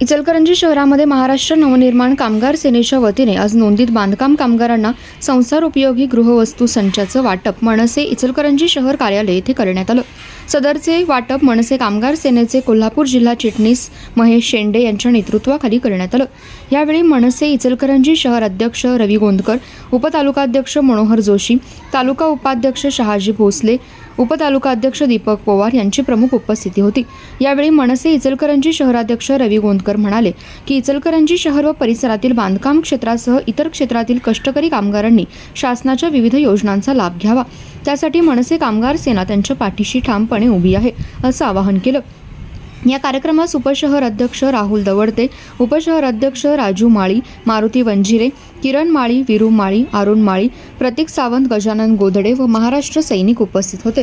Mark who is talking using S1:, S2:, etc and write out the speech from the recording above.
S1: इचलकरंजी शहरामध्ये महाराष्ट्र नवनिर्माण कामगार सेनेच्या वतीने आज नोंदीत बांधकाम कामगारांना संसार उपयोगी गृहवस्तू संचाचं वाटप मनसे इचलकरंजी शहर कार्यालय येथे करण्यात आलं. सदरचे वाटप मनसे कामगार सेनेचे कोल्हापूर जिल्हा चिटणीस महेश शेंडे यांच्या नेतृत्वाखाली करण्यात आलं. यावेळी मनसे इचलकरंजी शहर अध्यक्ष रवी गोंदकर उपतालुकाध्यक्ष मनोहर जोशी तालुका उपाध्यक्ष शहाजी भोसले उपतालुकाध्यक्ष दीपक पवार यांची प्रमुख उपस्थिती होती. यावेळी मनसे इचलकरंजी शहराध्यक्ष रवी गोंदकर म्हणाले की इचलकरंजी शहर व परिसरातील बांधकाम क्षेत्रासह इतर क्षेत्रातील कष्टकरी कामगारांनी शासनाच्या विविध योजनांचा लाभ घ्यावा. त्यासाठी मनसे कामगार सेना त्यांच्या पाठीशी ठामपणे उभी आहे असं आवाहन केलं. या कार्यक्रमास उपशहर अध्यक्ष राहुल दवडते उपशहर अध्यक्ष राजू माळी मारुती वंजिरे किरण माळी विरू माळी अरुण माळी प्रतीक सावंत गजानन गोधडे व महाराष्ट्र सैनिक उपस्थित होते.